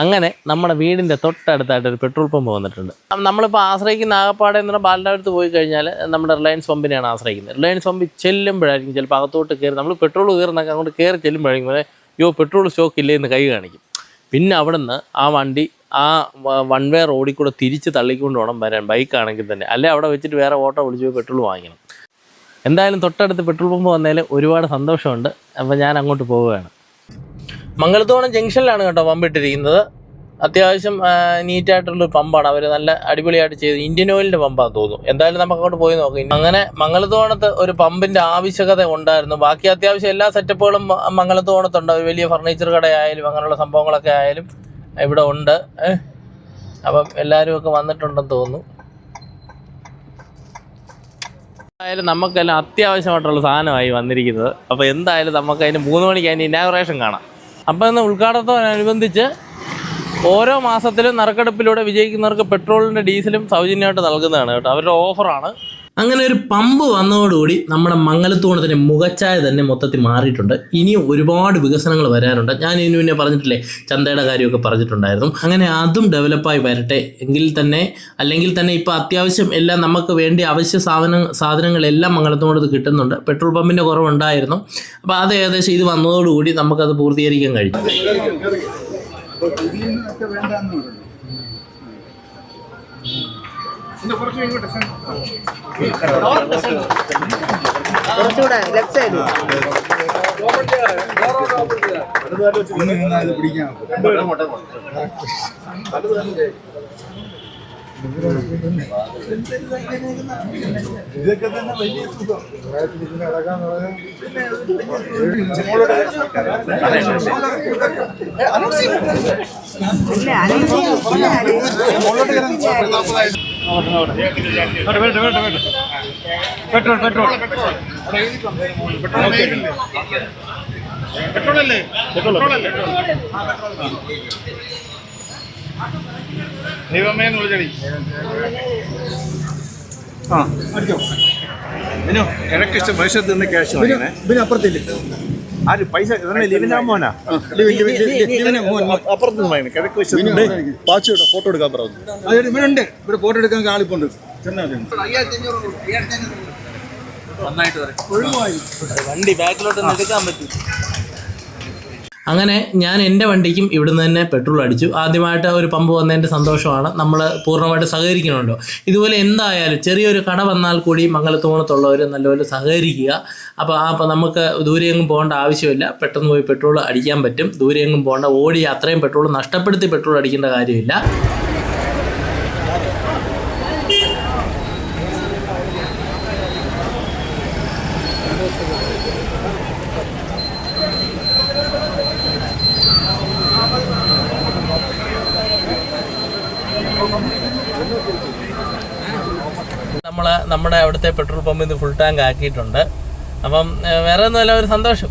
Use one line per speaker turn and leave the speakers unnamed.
അങ്ങനെ നമ്മുടെ വീടിന്റെ തൊട്ടടുത്തായിട്ട് ഒരു പെട്രോൾ പമ്പ് വന്നിട്ടുണ്ട്. നമ്മളിപ്പോൾ ആശ്രയിക്കുന്ന ആകപ്പാടെ എന്ന് പറഞ്ഞാൽ ബാലിന്റെ പോയി കഴിഞ്ഞാൽ നമ്മുടെ റിലയൻസ് പമ്പിനെയാണ് ആശ്രയിക്കുന്നത്. റിലയൻസ് പമ്പിൽ ചെല്ലുമ്പോഴായിരിക്കും ചിലപ്പോൾ അകത്തോട്ട് കയറി നമ്മൾ പെട്രോൾ കയറുന്നൊക്കെ അങ്ങോട്ട് കയറി ചെല്ലുമ്പോഴായിരിക്കും അയ്യോ യോ പെട്രോൾ സ്റ്റോക്ക് ഇല്ലേ? എന്ന് കൈ കാണിക്കും. പിന്നെ അവിടുന്ന് ആ വണ്ടി ആ വൺ വേ റോഡിൽ കൂടെ തിരിച്ച് തള്ളിക്കൊണ്ട് വേണം വരാൻ ബൈക്കാണെങ്കിൽ തന്നെ. അല്ലെ അവിടെ വെച്ചിട്ട് വേറെ ഓട്ടോ വിളിച്ച് പോയി പെട്രോൾ വാങ്ങിക്കണം എന്തായാലും തൊട്ടടുത്ത് പെട്രോൾ പമ്പ് വന്നതിൽ ഒരുപാട് സന്തോഷമുണ്ട്. അപ്പോൾ ഞാൻ അങ്ങോട്ട് പോവുകയാണ്. മംഗലത്തോണം ജംഗ്ഷനിലാണ് കേട്ടോ പമ്പ് ഇട്ടിരിക്കുന്നത്. അത്യാവശ്യം നീറ്റായിട്ടുള്ളൊരു പമ്പാണ്. അവർ നല്ല അടിപൊളിയായിട്ട് ചെയ്ത് ഇന്ത്യൻ ഓയിലിന്റെ പമ്പാന്ന് തോന്നുന്നു. എന്തായാലും നമുക്ക് അങ്ങോട്ട് പോയി നോക്കാം. അങ്ങനെ മംഗലത്തോണത്ത് ഒരു പമ്പിന്റെ ആവശ്യകത ഉണ്ടായിരുന്നു. ബാക്കി അത്യാവശ്യം എല്ലാ സെറ്റപ്പുകളും മംഗലത്തോണത്തുണ്ട്. വലിയ ഫർണിച്ചർ കടയായാലും അങ്ങനെയുള്ള സംഭവങ്ങളൊക്കെ ആയാലും ഇവിടെ ഉണ്ട്. അപ്പം എല്ലാവരും ഒക്കെ വന്നിട്ടുണ്ടെന്ന് തോന്നുന്നു. എന്തായാലും നമുക്കെല്ലാം അത്യാവശ്യമായിട്ടുള്ള സാധനമായി വന്നിരിക്കുന്നത്. അപ്പോൾ എന്തായാലും നമുക്ക് അതിന് മൂന്ന് മണിക്ക് അതിന്റെ ഇനാഗുറേഷൻ കാണാം. അപ്പോൾ ഇന്ന് ഉദ്ഘാടനത്തോടനുബന്ധിച്ച് ഓരോ മാസത്തിലും നറുക്കെടുപ്പിലൂടെ വിജയിക്കുന്നവർക്ക് പെട്രോളിന്റെ ഡീസലും സൗജന്യമായിട്ട് നൽകുന്നതാണ് കേട്ടോ. അവരുടെ ഓഫറാണ്. അങ്ങനെ ഒരു പമ്പ് വന്നതോടുകൂടി നമ്മുടെ മംഗലത്തൂണത്തിന്റെ മുഖച്ചായ തന്നെ മൊത്തത്തിൽ മാറിയിട്ടുണ്ട് ഇനിയും ഒരുപാട് വികസനങ്ങൾ വരാനുണ്ട് ഞാൻ ഇതിനു മുന്നേ പറഞ്ഞിട്ടില്ലേ ചന്തയുടെ കാര്യമൊക്കെ പറഞ്ഞിട്ടുണ്ടായിരുന്നു അങ്ങനെ അതും ഡെവലപ്പായി വരട്ടെ എങ്കിൽ തന്നെ അല്ലെങ്കിൽ തന്നെ ഇപ്പോൾ അത്യാവശ്യം എല്ലാം നമുക്ക് വേണ്ടി അവശ്യ സാധന സാധനങ്ങളെല്ലാം മംഗലത്തോണത്ത് കിട്ടുന്നുണ്ട് പെട്രോൾ പമ്പിന്റെ കുറവുണ്ടായിരുന്നു അപ്പോൾ അത് ഏകദേശം ഇത് വന്നതോടുകൂടി നമുക്കത് പൂർത്തീകരിക്കാൻ കഴിഞ്ഞു
കുറച്ചുകൂടെ ലെഫ്റ്റ് സൈഡ്
ഇതൊക്കെ തന്നെ വലിയ സുഖം
പിന്നെ അനീഷ്
പെട്രോൾ പെട്രോൾ. പെട്രോൾ അല്ലേ പെട്രോൾ അല്ലേ ദൈവമേ എന്ന് വിളിച്ചടി. ആ. അടിച്ചോ.
മിനു എനക്കിഷ്ടം ഭവിഷ്യത്ത് നിന്ന് ക്യാഷ്
പിന്നെ അപ്പുറത്തില്ലേ?
ആര് പൈസ ലിവിനാ മോനാ? അപ്പുറത്ത് കിഴക്ക് വശത്തുണ്ട് പാച്ചയുടെ ഫോട്ടോ എടുക്കാൻ പറഞ്ഞു
അതെ ഇവിടെ ഫോട്ടോ എടുക്കാൻ ആളിപ്പുണ്ട് നന്നായിട്ട്
വണ്ടി ബാക്കിലോട്ട് എടുക്കാൻ പറ്റും. അങ്ങനെ ഞാൻ എന്റെ വണ്ടിക്കും ഇവിടുന്ന് തന്നെ പെട്രോൾ അടിച്ചു. ആദ്യമായിട്ട് ഒരു പമ്പ് വന്നതിന്റെ സന്തോഷമാണ്. നമ്മൾ പൂർണമായിട്ട് സഹകരിക്കണമല്ലോ ഇതുപോലെ എന്തായാലും ചെറിയൊരു കട വന്നാൽ കൂടി മംഗലത്തോണത്തുള്ളവർ നല്ലപോലെ സഹകരിക്കുക. അപ്പോൾ അപ്പോൾ നമുക്ക് ദൂരെയെങ്ങും പോകേണ്ട ആവശ്യമില്ല. പെട്ടെന്ന് പോയി പെട്രോൾ അടിക്കാൻ പറ്റും. ദൂരെയെങ്ങും പോകേണ്ട ഓടി അത്രയും പെട്രോൾ നഷ്ടപ്പെടുത്തി പെട്രോൾ അടിക്കേണ്ട കാര്യമില്ല. നമ്മൾ നമ്മുടെ അവിടുത്തെ പെട്രോൾ പമ്പിൽ നിന്ന് ഫുൾ ടാങ്ക് ആക്കിയിട്ടുണ്ട്. അപ്പം വേറെ ഒന്നുമല്ല ഒരു സന്തോഷം.